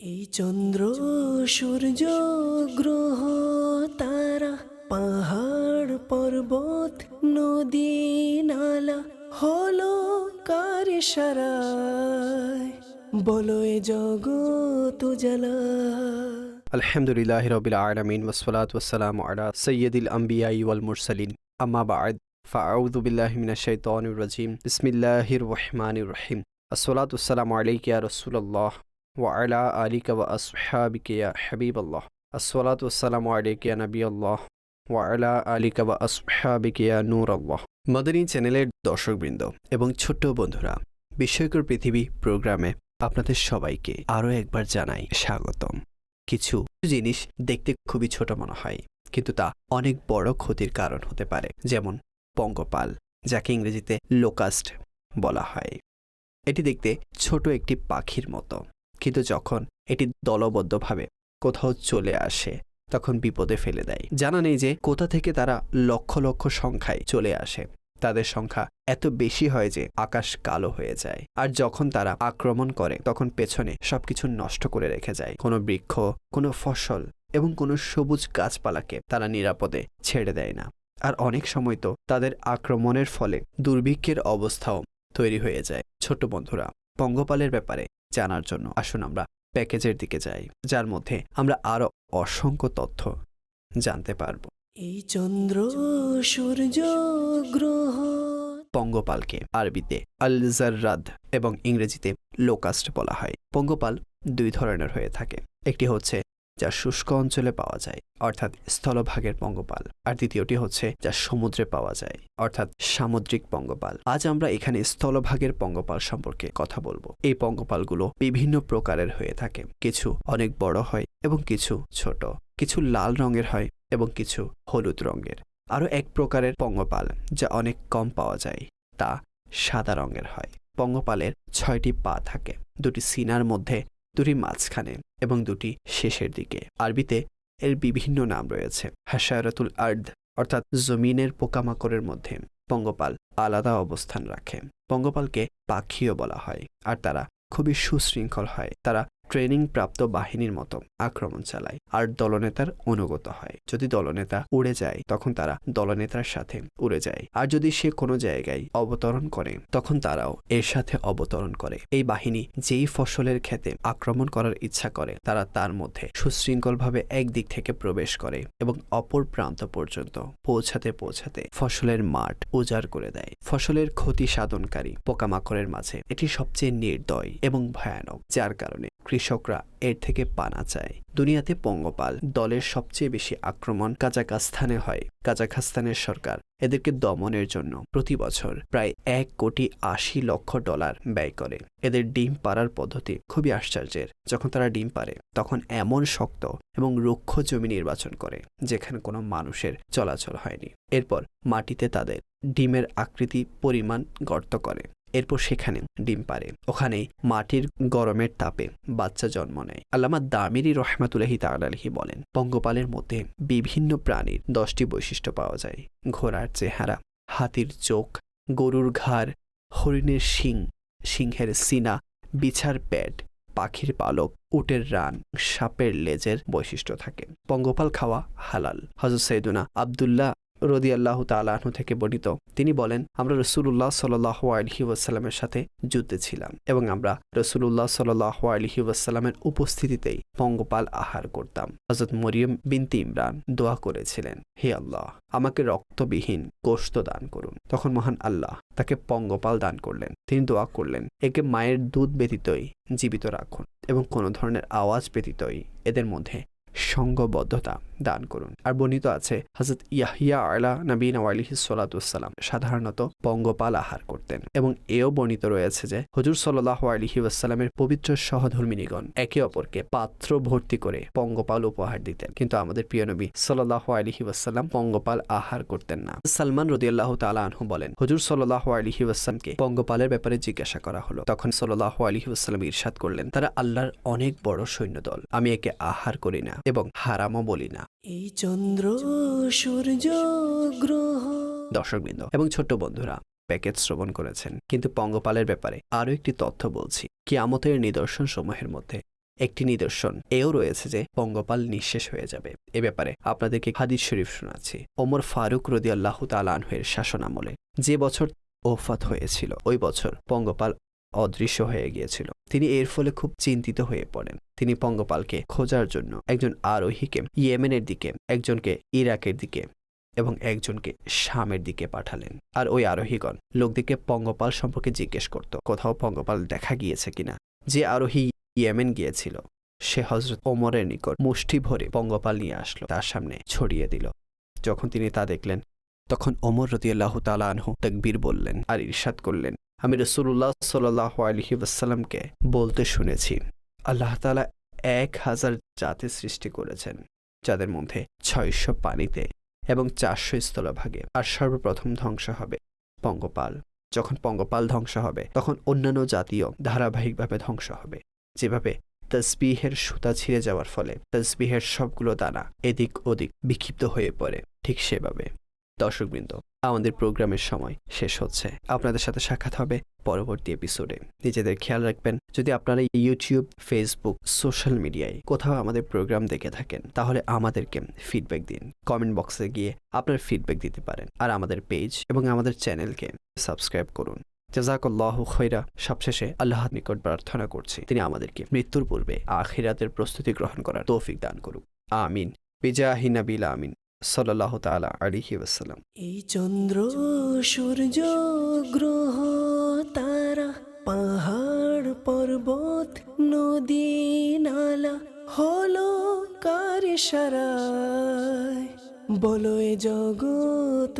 এই চন্দ্র সূর্য গ্রহ তারা পাহাড় পর্বত, নদী, নালা হলো কার সারায় বলো এ জগৎ জ্বালা আলহামদুলিল্লাহ রবিল আলমিন ওসলাত ওসালাম আলা সৈয়দুল আম্বিয়াই ওয়াল মুরসালিন। আম্মা বাদ ফাউযু বিল্লাহি মিনাশ শাইতানির রাজিম। বিসমিল্লাহির রহমানির রহিম। আসসালাতু ওয়াসসালামু আলাইকা রাসূলুল্লাহ। ওয়া আলা আলিকা ওয়া আসহাবিকা ইয়া হাবিবাল্লাহ আসসালাতু ওয়াসসালামু আলাইকা ইয়া নবিয়াল্লাহ ওয়া আলা আলিকা ইয়া নূরাল্লাহ মাদানী চ্যানেলের দর্শকবৃন্দ এবং ছোট্ট বন্ধুরা, বিস্ময়কর পৃথিবী প্রোগ্রামে আপনাদের সবাইকে আরও একবার জানাই স্বাগতম। কিছু জিনিস দেখতে খুবই ছোট মনে হয়, কিন্তু তা অনেক বড় ক্ষতির কারণ হতে পারে, যেমন পঙ্গপাল, যাকে ইংরেজিতে লোকাস্ট বলা হয়। এটি দেখতে ছোট একটি পাখির মতো। কিন্তু যখন এটি দলবদ্ধভাবে কোথাও চলে আসে, তখন বিপদে ফেলে দেয়। জানা নেই যে কোথা থেকে তারা লক্ষ লক্ষ সংখ্যায় চলে আসে। তাদের সংখ্যা এত বেশি হয় যে আকাশ কালো হয়ে যায়। আর যখন তারা আক্রমণ করে, তখন পেছনে সবকিছু নষ্ট করে রেখে যায়। কোনো বৃক্ষ, কোনো ফসল এবং কোনো সবুজ গাছপালাকে তারা নিরাপদে ছেড়ে দেয় না। আর অনেক সময় তো তাদের আক্রমণের ফলে দুর্ভিক্ষের অবস্থাও তৈরি হয়ে যায়। ছোট বন্ধুরা পঙ্গপালের ব্যাপারে জানার জন্য। আসুন আমরা প্যাকেজের দিকে যাই যার মধ্যে আমরা আরও অসংখ্য তথ্য জানতে পারব। এই চন্দ্র সূর্য গ্রহ। পঙ্গপালকে আরবিতে আল জাররাদ এবং ইংরেজিতে লোকাস্ট বলা হয়। পঙ্গপাল দুই ধরনের হয়ে থাকে। একটি হচ্ছে যা শুষ্ক অঞ্চলে পাওয়া যায়, অর্থাৎ স্থলভাগের পঙ্গপাল। আর দ্বিতীয়টি হচ্ছে যা সমুদ্রে পাওয়া যায়, অর্থাৎ সামুদ্রিক পঙ্গপাল। আজ আমরা এখানে স্থলভাগের পঙ্গপাল সম্পর্কে কথা বলব। এই পঙ্গপালগুলো বিভিন্ন প্রকারের হয়ে থাকে। কিছু অনেক বড় হয় এবং কিছু ছোট। কিছু লাল রঙের হয় এবং কিছু হলুদ রঙের। আরও এক প্রকারের পঙ্গপাল যা অনেক কম পাওয়া যায়, তা সাদা রঙের হয়। পঙ্গপালের ছয়টি পা থাকে, দুটি সিনার মধ্যে, দুটি মাঝখানে। এবং দুটি শেষের দিকে। আরবিতে এর বিভিন্ন নাম রয়েছে। হাসারাতুল আর্দ, অর্থাৎ জমিনের পোকামাকড়ের মধ্যে। পঙ্গপাল আলাদা অবস্থান রাখে। পঙ্গপালকে পাখিও বলা হয়। আর তারা খুবই সুশৃঙ্খল হয়। তারা ট্রেনিং প্রাপ্ত বাহিনীর মতো আক্রমণ চালায় আর দলনেতার অনুগত হয়। যদি দলনেতা উড়ে যায়, তখন তারা দলনেতার সাথে উড়ে যায়। আর যদি সে কোনো জায়গায় অবতরণ করে, তখন তারাও এর সাথে অবতরণ করে। এই বাহিনী যেই ফসলের ক্ষেতে আক্রমণ করার ইচ্ছা করে, তারা তার মধ্যে সুশৃঙ্খলভাবে একদিক থেকে প্রবেশ করে এবং অপর প্রান্ত পর্যন্ত পৌঁছাতে পৌঁছাতে ফসলের মাঠ উজাড় করে দেয়। ফসলের ক্ষতি সাধনকারী পোকামাকড়ের মাঝে এটি সবচেয়ে নির্দয় এবং ভয়ানক, যার কারণে কৃষকরা এর থেকে পানা চায়। দুনিয়াতে পঙ্গপাল দলের সবচেয়ে বেশি আক্রমণ কাজাকাস্তানে হয়। কাজাখাস্তানের সরকার এদেরকে দমনের জন্য প্রতি বছর প্রায় এক কোটি আশি লক্ষ ডলার ব্যয় করে। এদের ডিম পাড়ার পদ্ধতি খুবই আশ্চর্যের। যখন তারা ডিম পারে তখন এমন শক্ত এবং রুক্ষ জমি নির্বাচন করে, যেখানে কোনো মানুষের চলাচল হয়নি। এরপর মাটিতে তাদের ডিমের আকৃতি পরিমাণ গর্ত করে। এরপর সেখানে ডিম পারে ওখানে মাটির গরমের তাপে বাচ্চা জন্ম নেয়। আল্লামা দামিরি রহমাতুল্লাহি তালাহি বলেন, পঙ্গপালের মধ্যে বিভিন্ন প্রাণীর দশটি বৈশিষ্ট্য পাওয়া যায়। ঘোড়ার চেহারা, হাতির চোখ, গরুর ঘাড়, হরিণের শিং, সিংহের সিনা, বিছার প্যাড পাখির পালক, উটের রান, সাপের লেজের বৈশিষ্ট্য থাকে। পঙ্গপাল খাওয়া হালাল। হজরত সৈদুনা আবদুল্লাহ রদি আল্লাহ তালাহু থেকে বর্ণিত। তিনি বলেন, আমরা রসুল্লাহ সাল্লাহ আলহি ওয়াসাল্লামের সাথে যুদ্ধে ছিলাম এবং আমরা রসুল্লাহ সাল্লাহ আলহি ওয়াসাল্লামের উপস্থিতিতেই পঙ্গপাল আহার করতাম। হজরত মরিয়ম বিনতি ইমরান দোয়া করেছিলেন, হে আল্লাহ, আমাকে রক্তবিহীন গোশত দান করুন। তখন মহান আল্লাহ তাকে পঙ্গপাল দান করলেন। তিনি দোয়া করলেন, একে মায়ের দুধ ব্যতীতই জীবিত রাখুন এবং কোনো ধরনের আওয়াজ ব্যতীতই এদের মধ্যে সঙ্গবদ্ধতা দান করুন। আর বর্ণিত আছে হজরত ইয়াহিয়া আলা নবীন আলিহি সালাতাম সাধারণত পঙ্গপাল আহার করতেন এবং এও বর্ণিত রয়েছে যে, হজুর সাল্লাহ আলিহি ওয়াসাল্লামের পবিত্র সহধর্মিনীগণ একে অপরকে পাত্র ভর্তি করে পঙ্গপাল উপহার দিতেন। কিন্তু আমাদের প্রিয় নবী সাল্লাহ আলিহি ওয়াসাল্লাম পঙ্গপাল আহার করতেন না। সালমান রদিয়াল্লাহ তালা আনহু বলেন, হজুর সাল্লাহ আলিহি ওয়াসাল্লামকে পঙ্গপালের ব্যাপারে জিজ্ঞাসা করা হলো। তখন সাল্লাহ আলিহি ওয়াসাল্লাম ইরশাদ করলেন, তারা আল্লাহর অনেক বড় সৈন্যদল, আমি একে আহার করি না। এবং হারামও বলি না। এই চন্দ্র সূর্য গ্রহ। দর্শকবৃন্দ এবং ছোট্ট বন্ধুরা প্যাকেজ শ্রবণ করেছেন। কিন্তু পঙ্গপালের ব্যাপারে আরও একটি তথ্য বলছি। কিয়ামতের নিদর্শন সমূহের মধ্যে একটি নিদর্শন এও রয়েছে যে পঙ্গপাল নিঃশেষ হয়ে যাবে। এ ব্যাপারে আপনাদেরকে হাদিস শরীফ শোনাচ্ছি। ওমর ফারুক রদি আল্লাহ তালানহের শাসন আমলে যে বছর ওফাত হয়েছিল ওই বছর পঙ্গপাল অদৃশ্য হয়ে গিয়েছিল। তিনি এর ফলে খুব চিন্তিত হয়ে পড়েন। তিনি পঙ্গপালকে খোঁজার জন্য একজন আরোহীকে ইয়েমেনের দিকে, একজনকে ইরাকের দিকে এবং একজনকে শামের দিকে পাঠালেন। আর ওই আরোহীগণ লোকদিকে পঙ্গপাল সম্পর্কে জিজ্ঞেস করত, কোথাও পঙ্গপাল দেখা গিয়েছে কিনা? যে আরোহী ইয়েমেন গিয়েছিল, সে হজরত ওমরের নিকট মুষ্টি ভরে পঙ্গপাল নিয়ে আসলো, তার সামনে ছড়িয়ে দিল। যখন তিনি তা দেখলেন, তখন ওমর রদিয়াল্লাহ তালা আনহু তকবীর বললেন আর ইরশাদ করলেন, আমি রসুল্লাহ সাল্লাহ আলহি ওয়াসাল্লামকে বলতে শুনেছি আল্লাহ তালা এক হাজার জাতি সৃষ্টি করেছেন, যাদের মধ্যে ছয়শো পানিতে এবং চারশো স্থলভাগে আর সর্বপ্রথম ধ্বংস হবে পঙ্গপাল। যখন পঙ্গপাল ধ্বংস হবে, তখন অন্যান্য জাতীয় ধারাবাহিকভাবে ধ্বংস হবে, যেভাবে তসবিহের সুতা ছিঁড়ে যাওয়ার ফলে তসবিহের সবগুলো দানা এদিক ওদিক বিক্ষিপ্ত হয়ে পড়ে, ঠিক সেভাবে। দর্শকবৃন্দ, আমাদের প্রোগ্রামের সময় শেষ হচ্ছে। আপনাদের সাথে সাক্ষাৎ হবে পরবর্তী এপিসোডে নিজেদের খেয়াল রাখবেন, যদি আপনারা ইউটিউব ফেসবুক সোশ্যাল মিডিয়ায় কোথাও আমাদের প্রোগ্রাম দেখে থাকেন, তাহলে আমাদেরকে ফিডব্যাক দিন। কমেন্ট বক্সে গিয়ে আপনার ফিডব্যাক দিতে পারেন। আর আমাদের পেজ এবং আমাদের চ্যানেলকে সাবস্ক্রাইব করুন। জাজাকল্লাহ খৈরা সবশেষে আল্লাহর নিকট প্রার্থনা করছি, তিনি আমাদেরকে মৃত্যুর পূর্বে আখিরাতের প্রস্তুতি গ্রহণ করার তৌফিক দান করুক। আমিন। বিজাহি নবিল আমিন। সাল্লাহ তালা আলিহি এই চন্দ্র, সূর্য, গ্রহ, তারা, পাহাড়, পর্বত, নদী, নালা, হল কার সারায়। বলো এ জগৎ